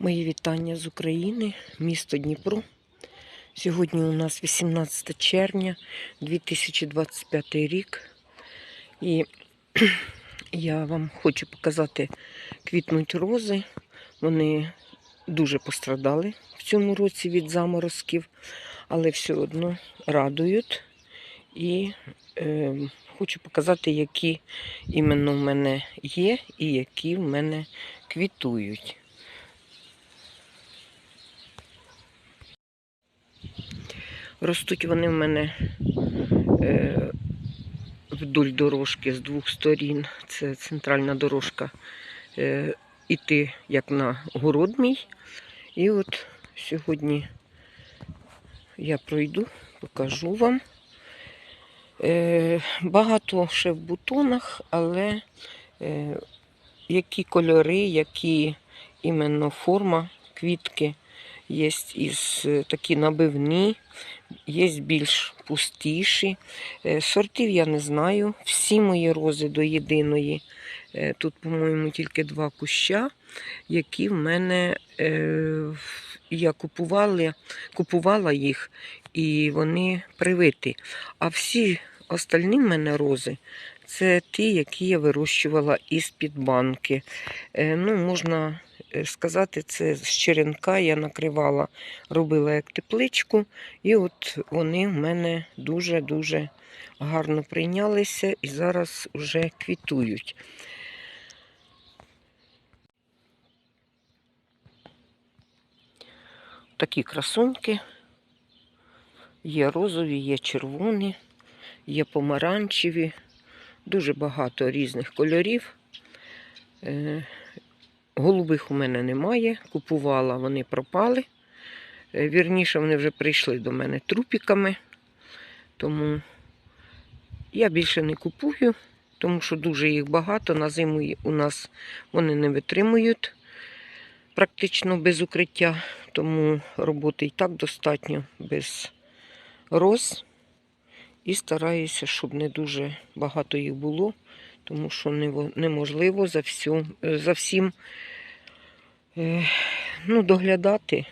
Мої вітання з України, місто Дніпро. Сьогодні у нас 18 червня 2025 рік. І я вам хочу показати квітнуть рози. Вони дуже пострадали в цьому році від заморозків, але все одно радують. І е, хочу показати, які іменно в мене є і які в мене квітують. Ростуть вони в мене е, вдоль дорожки з двох сторін. Це центральна дорожка. Е, іти як на город мій. І от сьогодні я пройду, покажу вам. Е, багато ще в бутонах, але е, які кольори, які іменно форма квітки. Є із е, такі набивні, є більш пустіші. Е, Сортів я не знаю. Всі мої рози до єдиної. Е, Тут, по-моєму, тільки два куща, які в мене е, я купувала, купувала їх, і вони привиті. А всі остальні в мене рози це ті, які я вирощувала із-під банки. Ну, можна сказати, це з черенка я накривала, робила як тепличку, і от вони в мене дуже-дуже гарно прийнялися і зараз вже квітують. Такі красуньки. Є розові, є червоні, є помаранчеві, дуже багато різних кольорів. Голубих у мене немає. Купувала, вони пропали. Е, Вірніше, вони вже прийшли до мене трупіками. Тому я більше не купую, тому що дуже їх багато. На зиму у нас вони не витримують практично без укриття. Тому роботи і так достатньо без роз. І стараюся, щоб не дуже багато їх було, тому що неможливо за, всю, е, за всім е, ну, доглядати.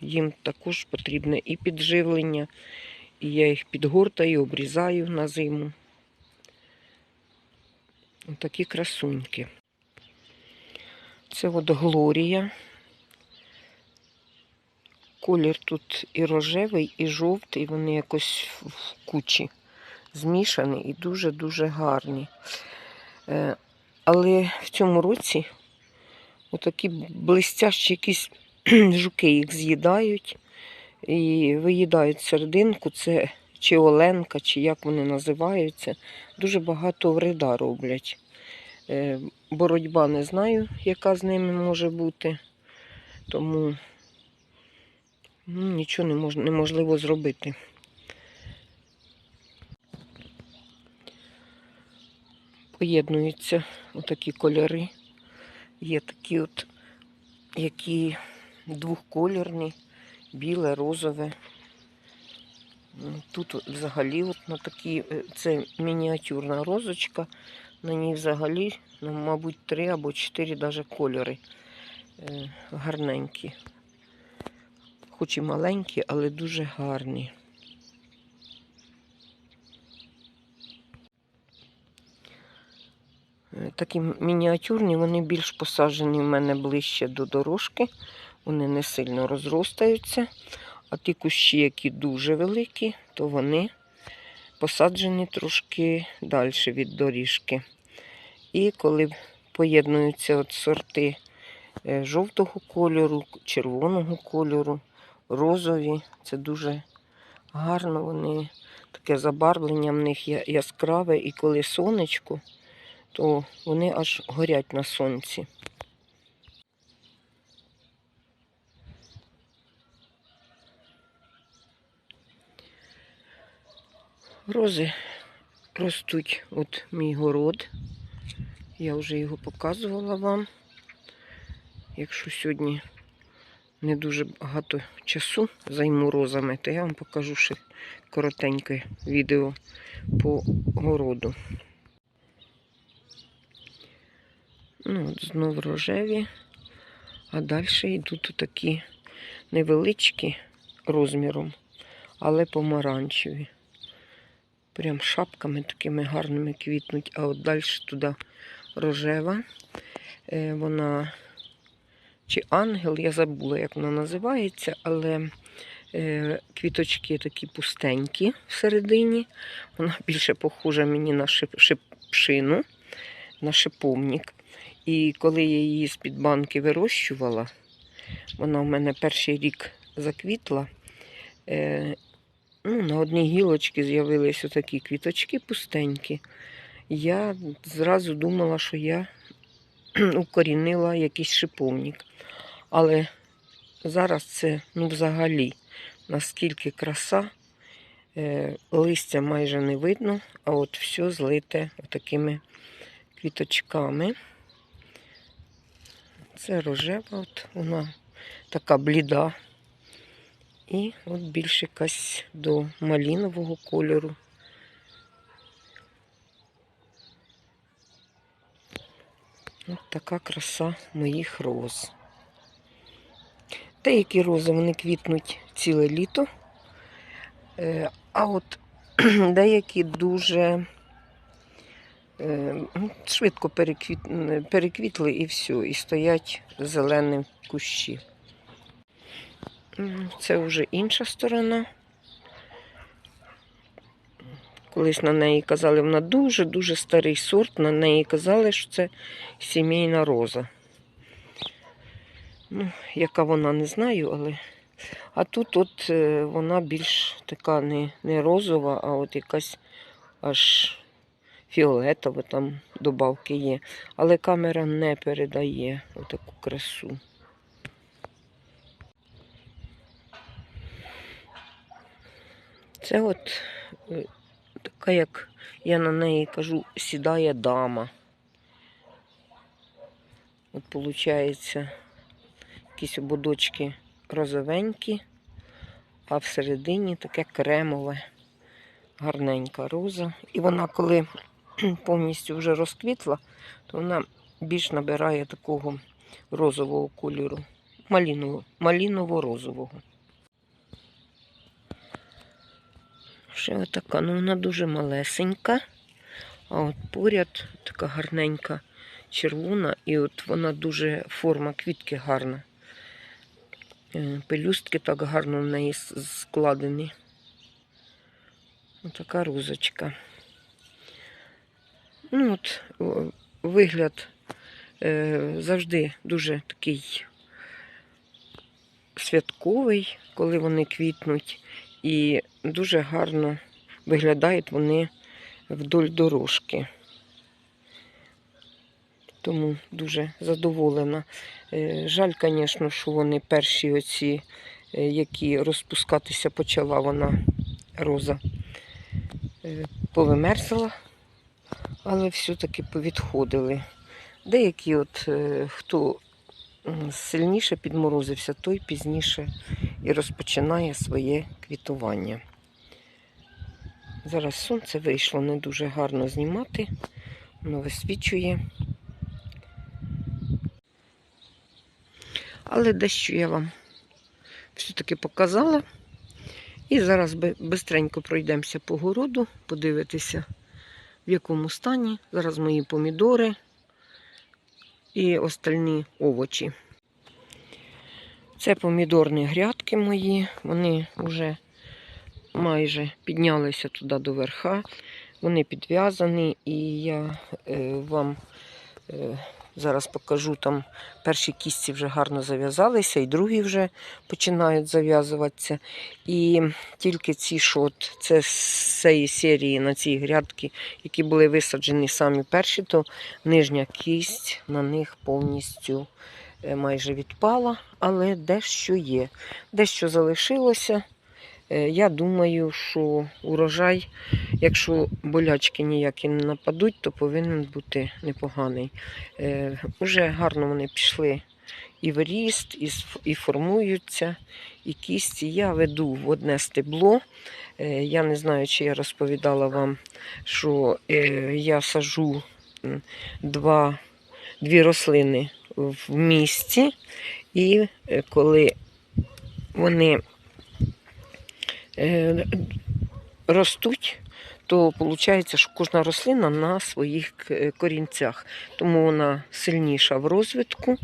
Їм також потрібне і підживлення, і я їх підгортаю, обрізаю на зиму. Такі красуньки. Це от Глорія. Колір тут і рожевий, і жовтий, вони якось в кучі змішані і дуже-дуже гарні. Е, Але в цьому році отакі блистящі якісь жуки їх з'їдають і виїдають серединку. Це чи оленка, чи як вони називаються. Дуже багато вреда роблять. Е, Боротьба не знаю, яка з ними може бути. Тому ну, нічого не мож, неможливо зробити. Поєднуються отакі кольори. Є такі от, які двохколірні, біле, розове. Тут взагалі от на такі, е, це мініатюрна розочка. На ній взагалі, ну, мабуть, три або чотири даже кольори е, гарненькі. Хоч і маленькі, але дуже гарні. Такі мініатюрні, вони більш посаджені в мене ближче до дорожки. Вони не сильно розростаються. А ті кущі, які дуже великі, то вони посаджені трошки далі від доріжки. І коли поєднуються от сорти е, жовтого кольору, червоного кольору, розові, це дуже гарно. Вони таке забарвлення в них яскраве, і коли сонечко, то вони аж горять на сонці. Рози ростуть от мій город. Я вже його показувала вам. Якщо сьогодні не дуже багато часу займу розами, то я вам покажу ще коротеньке відео по городу. Ну, от знов рожеві, А далі йдуть такі невеличкі розміром, але помаранчеві. Прям шапками такими гарними квітнуть, а от далі туди рожева. Е, Вона чи ангел, я забула, як вона називається, але е, квіточки такі пустенькі всередині. Вона більше похожа мені на шип, шипшину, на шиповник. І коли я її з-під банки вирощувала, вона в мене перший рік заквітла. Е, ну, на одній гілочці з'явились отакі квіточки пустенькі. Я зразу думала, що я укорінила якийсь шиповник. Але зараз це ну, взагалі наскільки краса, е, листя майже не видно, а от все злите такими квіточками. Це рожева, от вона така бліда. І от більше якась до малінового кольору. От така краса моїх роз. Деякі рози вони квітнуть ціле літо, Е, а от деякі дуже швидко переквіт... переквітли і все, і стоять зелені кущі. Це вже інша сторона. Колись на неї казали, вона дуже-дуже старий сорт, на неї казали, що це сімейна роза. Ну, яка вона, не знаю, але. А тут от е, вона більш така не, не розова, а от якась аж фіолетова там добавки є. Але камера не передає таку красу. Це от е, така, як я на неї кажу, сідає дама. От виходить, якісь ободочки розовенькі, а всередині таке кремове, гарненька роза. І вона, коли повністю вже розквітла, то вона більш набирає такого розового кольору, маліново- маліново-розового. Ще отака, ну вона дуже малесенька, а от поряд така гарненька червона, і от вона дуже форма квітки гарна. Е, Пелюстки так гарно в неї складені. Отака розочка. Ну от, вигляд е, завжди дуже такий святковий, коли вони квітнуть, і дуже гарно виглядають вони вдоль дорожки. Тому дуже задоволена. Е, Жаль, звісно, що вони перші оці, е, які розпускатися почала вона роза, е, повимерзла, але все-таки повідходили. Деякі, от е, хто сильніше підморозився, той пізніше і розпочинає своє квітування. Зараз сонце вийшло не дуже гарно знімати, воно висвічує. Але дещо я вам все-таки показала. І зараз бистренько пройдемося по городу, подивитися, в якому стані. Зараз мої помідори і остальні овочі. Це помідорні грядки мої. Вони вже майже піднялися туди до верха. Вони підв'язані, і я е, вам е, зараз покажу там перші кістці вже гарно зав'язалися, і другі вже починають зав'язуватися. І тільки ці шот, це з цієї серії на ці грядки, які були висаджені самі перші, то нижня кість на них повністю е, майже відпала, але дещо є. Дещо залишилося. Е, Я думаю, що урожай, якщо болячки ніякі не нападуть, то повинен бути непоганий. Е, Уже гарно вони пішли і в ріст, і, формуються, і кісті. Я веду в одне стебло. Е, Я не знаю, чи я розповідала вам, що е, я сажу два, дві рослини в місті, і е, коли вони е, ростуть, то виходить, що кожна рослина на своїх корінцях. Тому вона сильніша в розвитку.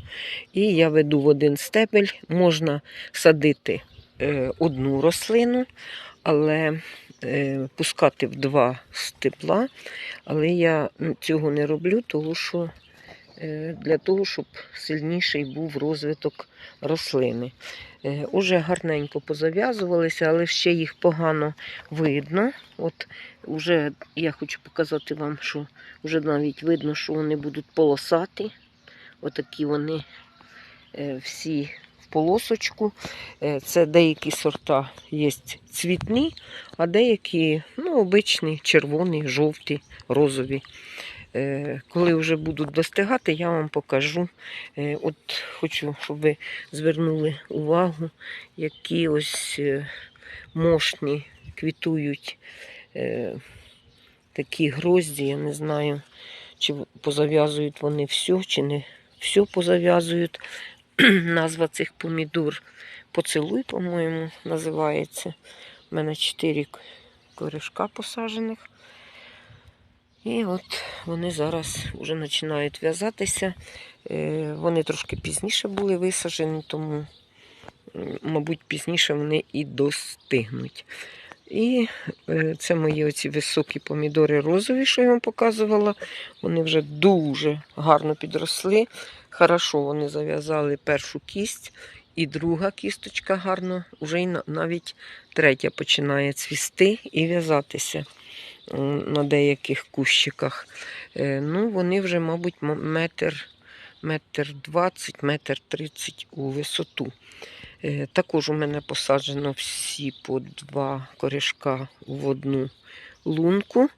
І я веду в один стебель. Можна садити е, одну рослину, але е, пускати в два стебла. Але я цього не роблю, тому що е, для того, щоб сильніший був розвиток рослини. Е, Уже гарненько позав'язувалися, але ще їх погано видно. От уже я хочу показати вам, що вже навіть видно, що вони будуть полосаті. Отакі вони е, всі в полосочку. Е, Це деякі сорта є цвітні, а деякі ну, обичні, червоні, жовті, розові. Е, Коли вже будуть достигати, я вам покажу. Е, От хочу, щоб ви звернули увагу, які ось е, мошні квітують такі грозді. Я не знаю, чи позав'язують вони все, чи не все позав'язують. Назва цих помідор поцілуй, по-моєму, називається. У мене чотири корешка посаджених. І от вони зараз вже починають в'язатися. Е, Вони трошки пізніше були висаджені, тому, мабуть, пізніше вони і достигнуть. І е, це мої оці високі помідори розові, що я вам показувала. Вони вже дуже гарно підросли. Хорошо вони зав'язали першу кість, і друга кісточка гарно, вже навіть третя починає цвісти і в'язатися на деяких кущиках. Е, Ну, вони вже, мабуть, метр, метр двадцять, метр тридцять у висоту. Е, Також у мене посаджено всі по два корешка в одну лунку,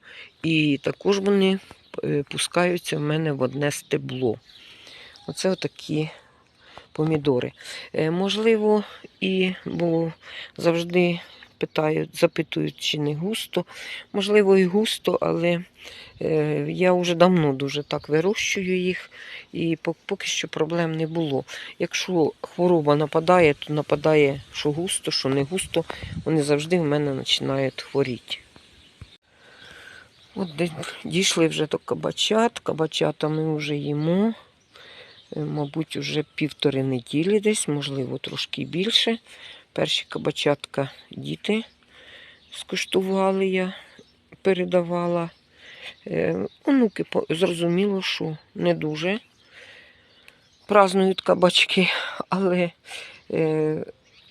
і також вони е, пускаються в мене в одне стебло. Оце отакі помідори. Можливо, і бо завжди питають, запитують, чи не густо. Можливо, і густо, але е, я вже давно дуже так вирощую їх, і поки що проблем не було. Якщо хвороба нападає, то нападає, що густо, що не густо, вони завжди в мене починають хворіти. От дійшли вже до кабачат. Кабачата ми вже їмо. Е, Мабуть, вже півтори неділі десь, можливо, трошки більше. Перші кабачатка діти скуштували, я передавала. Е, Онуки зрозуміло, що не дуже празнують кабачки, але е,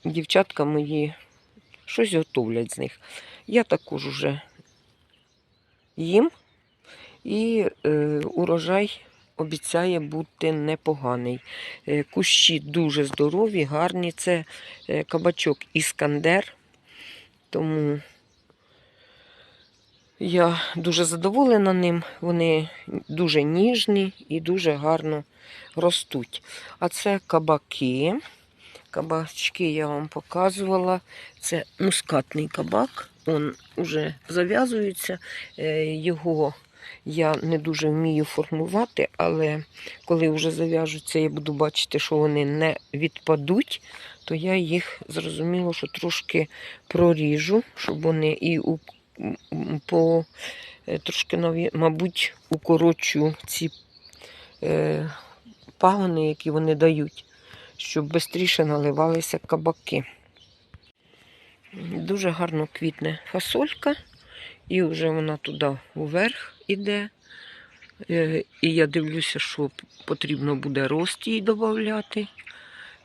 дівчатка мої щось готовлять з них. Я також уже їм, і е, урожай обіцяє бути непоганий. Е, Кущі дуже здорові, гарні. Це е, кабачок Іскандер. Тому я дуже задоволена ним. Вони дуже ніжні і дуже гарно ростуть. А це кабаки. Кабачки я вам показувала. Це мускатний кабак. Он уже зав'язується. Е, Його я не дуже вмію формувати, але коли вже зав'яжуться, я буду бачити, що вони не відпадуть, то я їх зрозуміло, що трошки проріжу, щоб вони і у, по е, трошки, наві- мабуть, укорочу ці е, пагони, які вони дають, щоб швидше наливалися кабаки. Дуже гарно квітне фасолька, і вже вона туди вверх іде. Е, І я дивлюся, що потрібно буде рост їй додати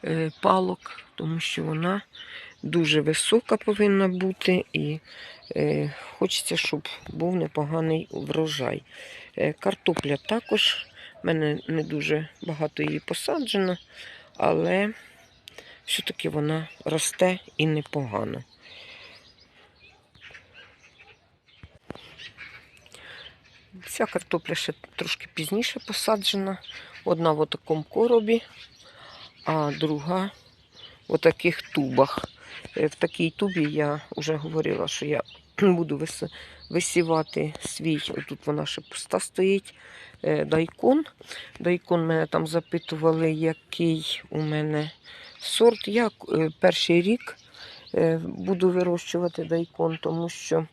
е, палок, тому що вона дуже висока повинна бути, і е, хочеться, щоб був непоганий врожай. Картопля також, в мене не дуже багато її посаджено, але все-таки вона росте і непогано. Ця картопля ще трошки пізніше посаджена. Одна в такому коробі, а друга в таких тубах. Е, В такій тубі я вже говорила, що я буду висівати свій. Отут вона ще пуста стоїть. е, Дайкон. Дайкон мене там запитували, який у мене сорт. Я е, перший рік буду вирощувати дайкон, тому що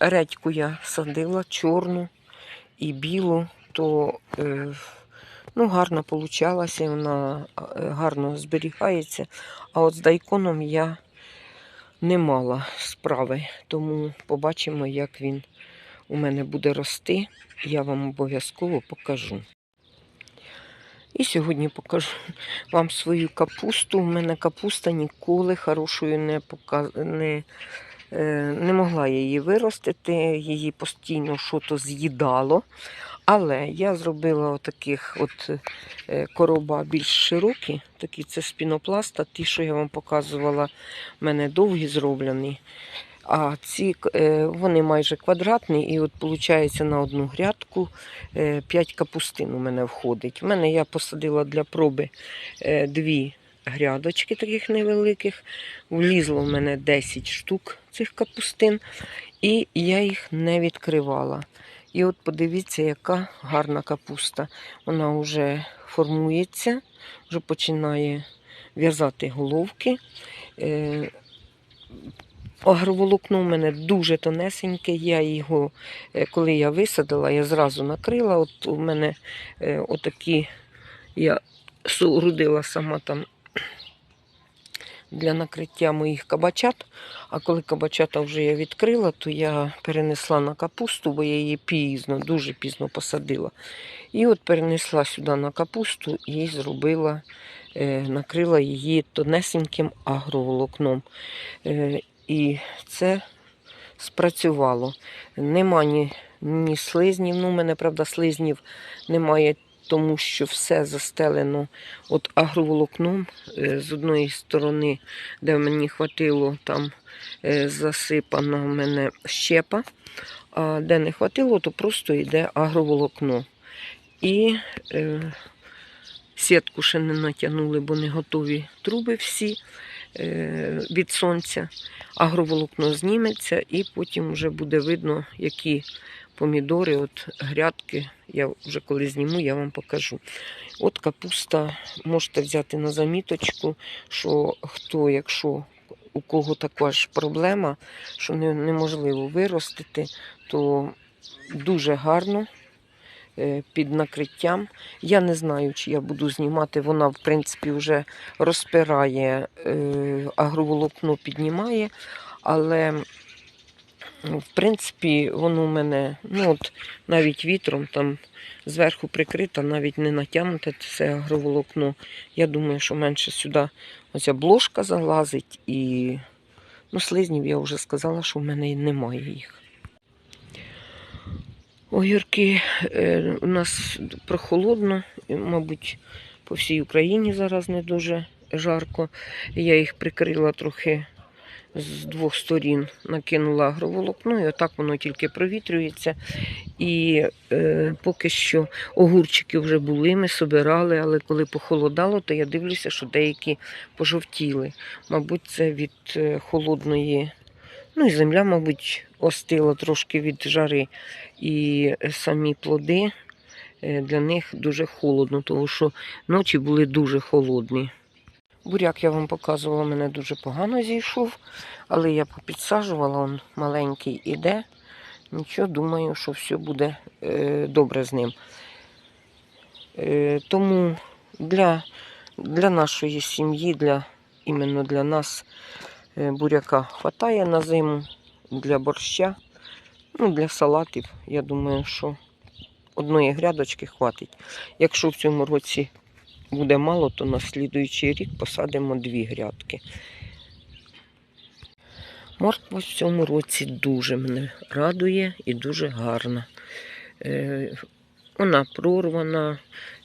редьку я садила чорну і білу, то е, ну, гарно получалася, вона е, гарно зберігається. А от з дайконом я не мала справи, тому побачимо, як він у мене буде рости. Я вам обов'язково покажу. І сьогодні покажу вам свою капусту. У мене капуста ніколи хорошою не, пока... не, е, не могла її виростити, її постійно щось з'їдало. Але я зробила отаких от е, короба більш широкі, такі це з пінопласта, ті, що я вам показувала, в мене довгі зроблені. А ці е, вони майже квадратні, і от виходить на одну грядку 5 капустин у мене входить. У мене я посадила для проби е, дві грядочки таких невеликих. Влізло в мене 10 штук цих капустин, і я їх не відкривала. І от подивіться, яка гарна капуста. Вона вже формується, вже починає в'язати головки. Е, Агроволокно у мене дуже тонесеньке. Я його, е, коли я висадила, я зразу накрила. От у мене е, отакі я соорудила сама там для накриття моїх кабачат. А коли кабачата вже я відкрила, то я перенесла на капусту, бо я її пізно, дуже пізно посадила. І от перенесла сюди на капусту і зробила, е, накрила її тонесеньким агроволокном. Е, і це спрацювало. Нема ні, ні слизнів. Ну, у мене, правда, слизнів немає, тому що все застелено от агроволокном. Е, З одної сторони, де мені хватило, там е, засипана в мене щепа, а де не хватило, то просто йде агроволокно. І е, сітку ще не натягнули, бо не готові труби всі від сонця. Агроволокно зніметься, і потім вже буде видно, які помідори, от грядки. Я вже коли зніму, я вам покажу. От капуста можете взяти на заміточку, що хто, якщо у кого така ж проблема, що неможливо виростити, то дуже гарно е, під накриттям. Я не знаю, чи я буду знімати. Вона, в принципі, вже розпирає, е, агроволокно піднімає, але в принципі, воно у мене, ну от навіть вітром там зверху прикрита, навіть не натягнуте це агроволокно. Я думаю, що менше сюди оця бложка залазить і ну, слизнів я вже сказала, що в мене немає їх. Огірки е, у нас прохолодно, мабуть, по всій Україні зараз не дуже жарко. Я їх прикрила трохи з двох сторін, накинула агроволокно, і отак воно тільки провітрюється. І е, поки що огурчики вже були, ми собирали, але коли похолодало, то я дивлюся, що деякі пожовтіли. Мабуть, це від е, холодної. Ну і земля, мабуть, остила трошки від жари. І самі плоди е, для них дуже холодно, тому що ночі були дуже холодні. Буряк я вам показувала, мене дуже погано зійшов, але я попідсаджувала, он маленький іде. Нічого, думаю, що все буде е, добре з ним. Е, тому для, для нашої сім'ї, для, іменно для нас е, буряка хватає на зиму, для борща, ну, для салатів. Я думаю, що одної грядочки хватить. Якщо в цьому році буде мало, то на слідуючий рік посадимо дві грядки. Морква в цьому році дуже мене радує і дуже гарна. Е, Вона прорвана,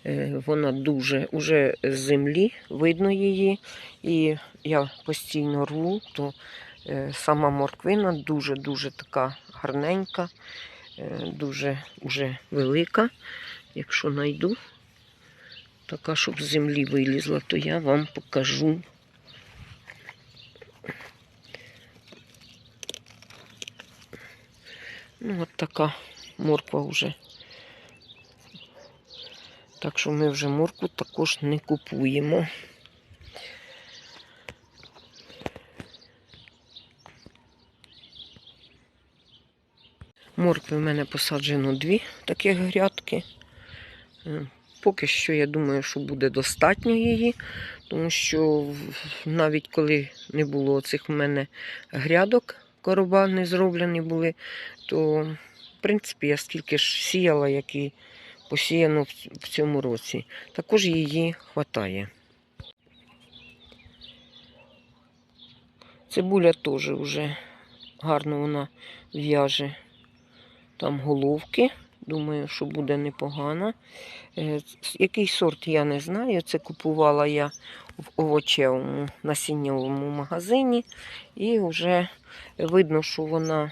е, вона дуже уже з землі, видно її. І я постійно рву, то сама морквина дуже-дуже така гарненька, е, дуже уже велика. Якщо знайду, така, щоб з землі вилізла, то я вам покажу. Ну, от така морква вже. Так що ми вже моркву також не купуємо. Моркви в мене посаджено дві таких грядки. Е, Поки що я думаю, що буде достатньо її, тому що навіть коли не було цих в мене грядок, короба не зроблені були, то в принципі я стільки ж сіяла, як і посіяно в цьому році. Також її вистачає. Цибуля теж вже гарно вона в'яже там головки. Думаю, що буде непогано. Е, Який сорт я не знаю. Це купувала я в овочевому насіннєвому магазині. І вже видно, що вона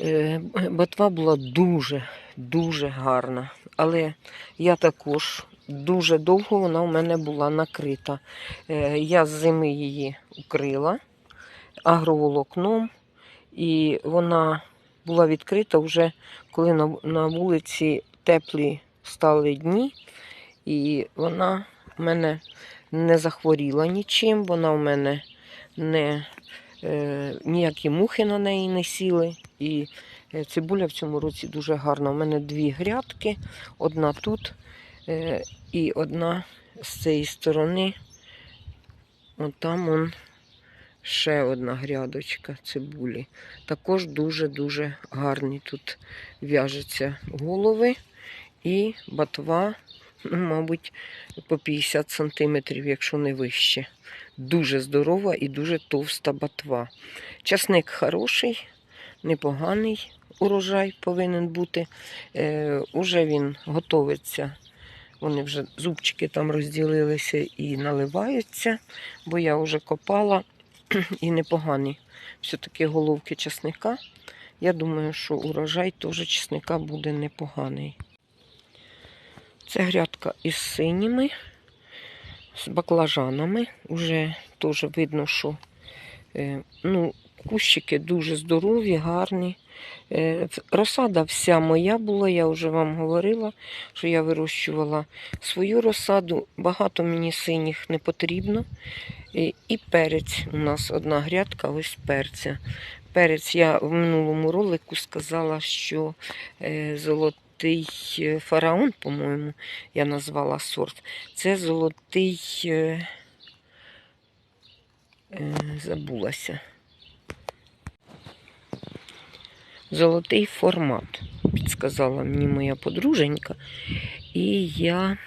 е, ботва була дуже, дуже гарна. Але я також дуже довго вона у мене була накрита. Е, Я з зими її укрила агроволокном, і вона була відкрита вже коли на, на вулиці теплі стали дні, і вона в мене не захворіла нічим, вона в мене не, е, ніякі мухи на неї не сіли. І е, цибуля в цьому році дуже гарна. У мене дві грядки, одна тут е, і одна з цієї сторони. От там он ще одна грядочка цибулі. Також дуже-дуже гарні тут в'яжуться голови і батва, ну, мабуть, по 50 сантиметрів, якщо не вище. Дуже здорова і дуже товста батва. Часник хороший, непоганий урожай повинен бути. Е, уже він готовиться. Вони вже зубчики там розділилися і наливаються, бо я вже копала і непогані все-таки головки чесника. Я думаю, що урожай теж чесника буде непоганий. Це грядка із синіми, з баклажанами. Уже теж видно, що е, ну, кущики дуже здорові, гарні. Е, розсада вся моя була, я вже вам говорила, що я вирощувала свою розсаду. Багато мені синіх не потрібно. І, перець у нас одна грядка, ось перця. Перець я в минулому ролику сказала, що е, золотий е, фараон, по-моєму, я назвала сорт. Це золотий, забулася. Золотий формат, підсказала мені моя подруженька. І я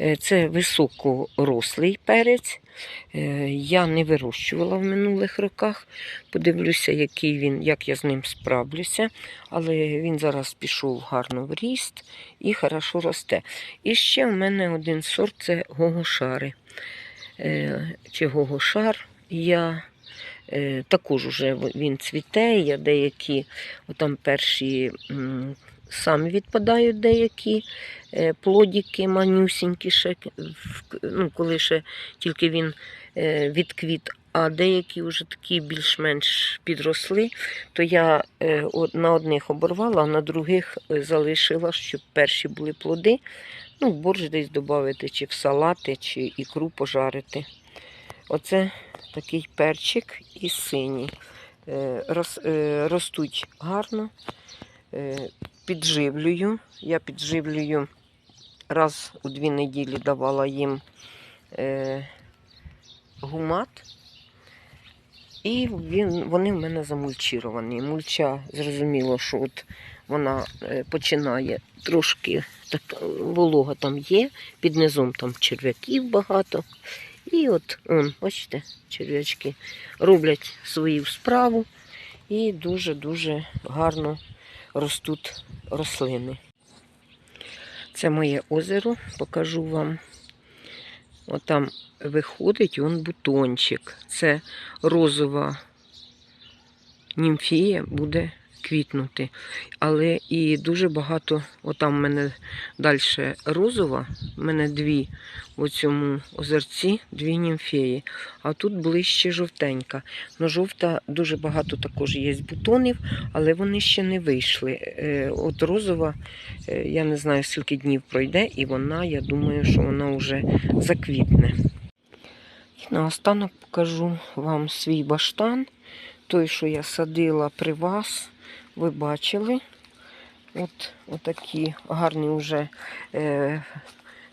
е, це високорослий перець. Е, Я не вирощувала в минулих роках. Подивлюся, який він, як я з ним справлюся. Але він зараз пішов гарно в ріст і хорошо росте. І ще в мене один сорт це гогошари. Е, Чи гогошар. Я також уже він цвіте, я деякі, отам перші самі відпадають деякі е, плодики манюсінькі, ще, ну, коли ще тільки він е, відквіт, а деякі вже такі більш-менш підросли, то я е, на одних оборвала, а на других е, залишила, щоб перші були плоди. Ну, борщ десь додати, чи в салати, чи ікру пожарити. Оце такий перчик і синій. Е, е, Ростуть гарно. Е, Підживлюю. Я підживлюю раз у дві неділі давала їм гумат. І він, вони в мене замульчіровані. Мульча, зрозуміло, що от вона починає трошки так, волога там є, під низом там черв'яків багато. І от, он, бачите, черв'ячки роблять свою справу і дуже-дуже гарно ростуть рослини. Це моє озеро, покажу вам. Отам виходить он бутончик. Це розова німфія буде квітнути. Але і дуже багато, отам в мене далі розова, в мене дві в цьому озерці, дві німфеї. А тут ближче жовтенька. Ну, жовта дуже багато також є бутонів, але вони ще не вийшли. Е, От розова, е, я не знаю, скільки днів пройде, і вона, я думаю, що вона вже заквітне. І наостанок покажу вам свій баштан. Той, що я садила при вас, ви бачили. От, отакі гарні вже е,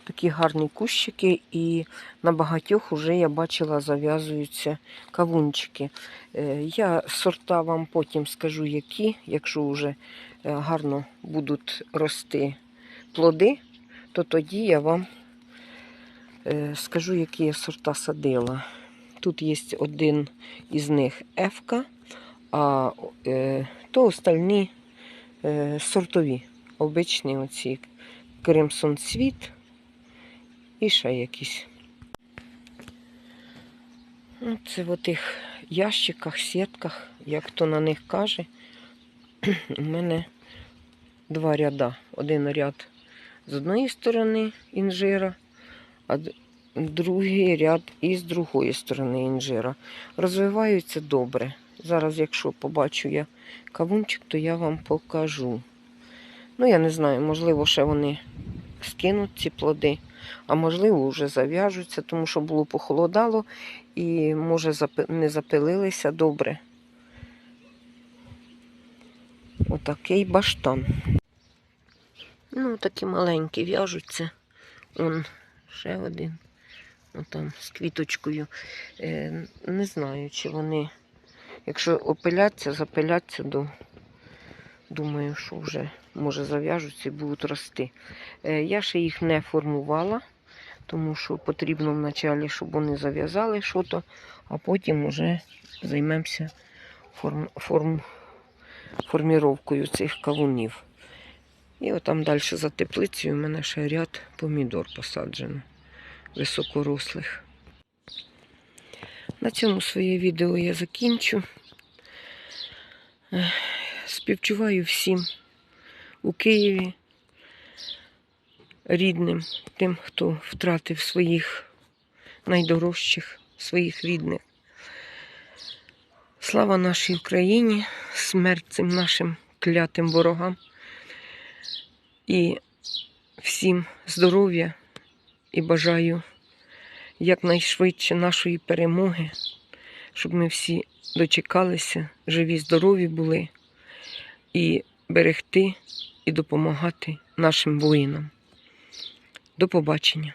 такі гарні кущики, і на багатьох вже я бачила зав'язуються кавунчики. Е, я сорта вам потім скажу, які, якщо вже е, гарно будуть рости плоди, то тоді я вам е, скажу, які я сорта садила. Тут є один із них Ефка, а е, то остальні е, сортові, обичні оці Кримсон Світ і ще якісь. Ну, Це в тих ящиках, сітках, як хто на них каже. У мене два ряда. Один ряд з одної сторони інжира, а другий ряд із другої сторони інжира. Розвиваються добре. Зараз, якщо побачу я кавунчик, то я вам покажу. Ну, я не знаю, можливо, ще вони скинуть ці плоди, а можливо, вже зав'яжуться, тому що було похолодало і, може, не запилилися добре. Отакий баштан. Ну, такі маленькі в'яжуться. Он ще один. Отам з квіточкою. Е, не знаю, чи вони, якщо опиляться, запиляться, до, думаю, що вже може зав'яжуться і будуть рости. Е, я ще їх не формувала, тому що потрібно вначалі, щоб вони зав'язали щось, а потім вже займемося форм, форм, форміровкою цих кавунів. І отам далі за теплицею у мене ще ряд помідор посаджено, високорослих. На цьому своє відео я закінчу. Співчуваю всім у Києві, рідним, тим, хто втратив своїх найдорожчих, своїх рідних. Слава нашій Україні, смерть цим нашим клятим ворогам. І всім здоров'я і бажаю якнайшвидше нашої перемоги, щоб ми всі дочекалися, живі, здорові були і берегти і допомагати нашим воїнам. До побачення!